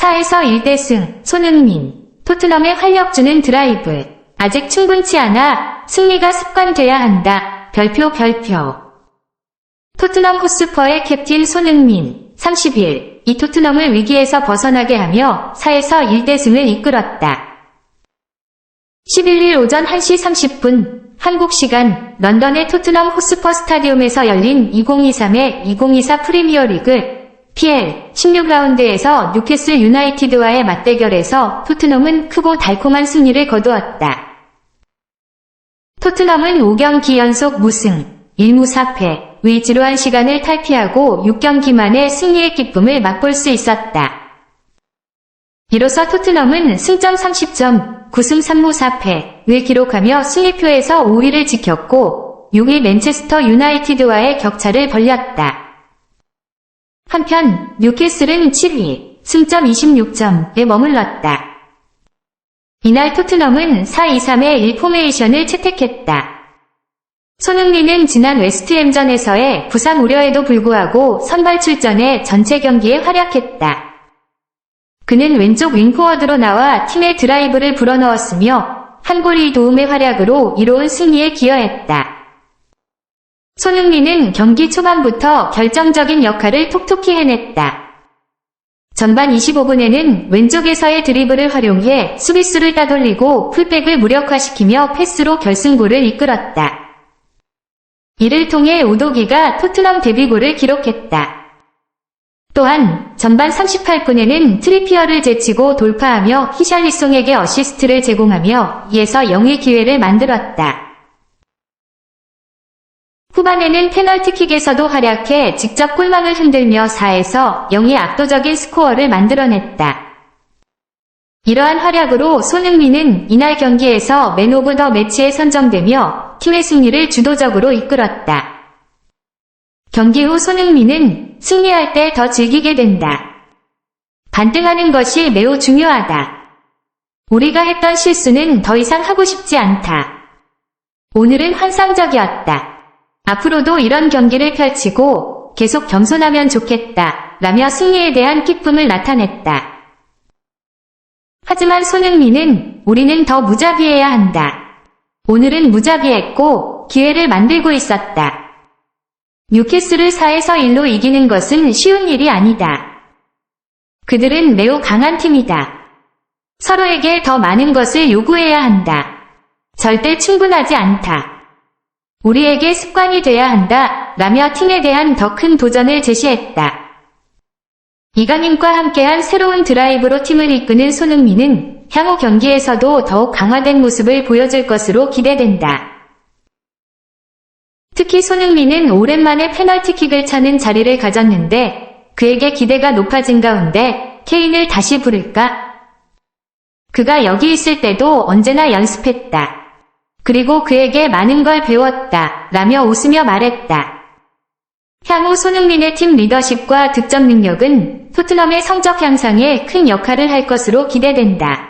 4에서 1대 승, 손흥민. 토트넘의 활력 주는 드라이브. 아직 충분치 않아. 승리가 습관돼야 한다. 별표 별표. 토트넘 호스퍼의 캡틴 손흥민. 30일. 이 토트넘을 위기에서 벗어나게 하며 4에서 1대 승을 이끌었다. 11일 오전 1시 30분 한국 시간 런던의 토트넘 호스퍼 스타디움에서 열린 2023의 2024 프리미어리그 PL 16라운드에서 뉴캐슬 유나이티드와의 맞대결에서 토트넘은 크고 달콤한 승리를 거두었다. 토트넘은 5경기 연속 무승, 1무 4패, 의 지루한 시간을 탈피하고 6경기 만에 승리의 기쁨을 맛볼 수 있었다. 이로써 토트넘은 승점 30점, 9승 3무 4패를 기록하며 승리표에서 5위를 지켰고 6위 맨체스터 유나이티드와의 격차를 벌렸다. 한편 뉴캐슬은 7위, 승점 26점에 머물렀다. 이날 토트넘은 4-2-3의 1포메이션을 채택했다. 손흥민은 지난 웨스트햄전에서의 부상 우려에도 불구하고 선발 출전해 전체 경기에 활약했다. 그는 왼쪽 윙포워드로 나와 팀의 드라이브를 불어넣었으며 한 골이 도움의 활약으로 이로운 승리에 기여했다. 손흥민은 경기 초반부터 결정적인 역할을 톡톡히 해냈다. 전반 25분에는 왼쪽에서의 드리블을 활용해 수비수를 따돌리고 풀백을 무력화시키며 패스로 결승골을 이끌었다. 이를 통해 우도기가 토트넘 데뷔골을 기록했다. 또한 전반 38분에는 트리피어를 제치고 돌파하며 히샬리송에게 어시스트를 제공하며 2에서 0의 기회를 만들었다. 후반에는 페널티킥에서도 활약해 직접 골망을 흔들며 4에서 0의 압도적인 스코어를 만들어냈다. 이러한 활약으로 손흥민은 이날 경기에서 맨 오브 더 매치에 선정되며 팀의 승리를 주도적으로 이끌었다. 경기 후 손흥민은 승리할 때 더 즐기게 된다. 반등하는 것이 매우 중요하다. 우리가 했던 실수는 더 이상 하고 싶지 않다. 오늘은 환상적이었다. 앞으로도 이런 경기를 펼치고 계속 겸손하면 좋겠다. 라며 승리에 대한 기쁨을 나타냈다. 하지만 손흥민은 우리는 더 무자비해야 한다. 오늘은 무자비했고 기회를 만들고 있었다. 뉴캐슬을 4에서 1로 이기는 것은 쉬운 일이 아니다. 그들은 매우 강한 팀이다. 서로에게 더 많은 것을 요구해야 한다. 절대 충분하지 않다. 우리에게 습관이 돼야 한다. 라며 팀에 대한 더 큰 도전을 제시했다. 이강인과 함께한 새로운 드라이브로 팀을 이끄는 손흥민은 향후 경기에서도 더욱 강화된 모습을 보여줄 것으로 기대된다. 특히 손흥민은 오랜만에 페널티킥을 차는 자리를 가졌는데 그에게 기대가 높아진 가운데 케인을 다시 부를까? 그가 여기 있을 때도 언제나 연습했다. 그리고 그에게 많은 걸 배웠다. 라며 웃으며 말했다. 향후 손흥민의 팀 리더십과 득점 능력은 토트넘의 성적 향상에 큰 역할을 할 것으로 기대된다.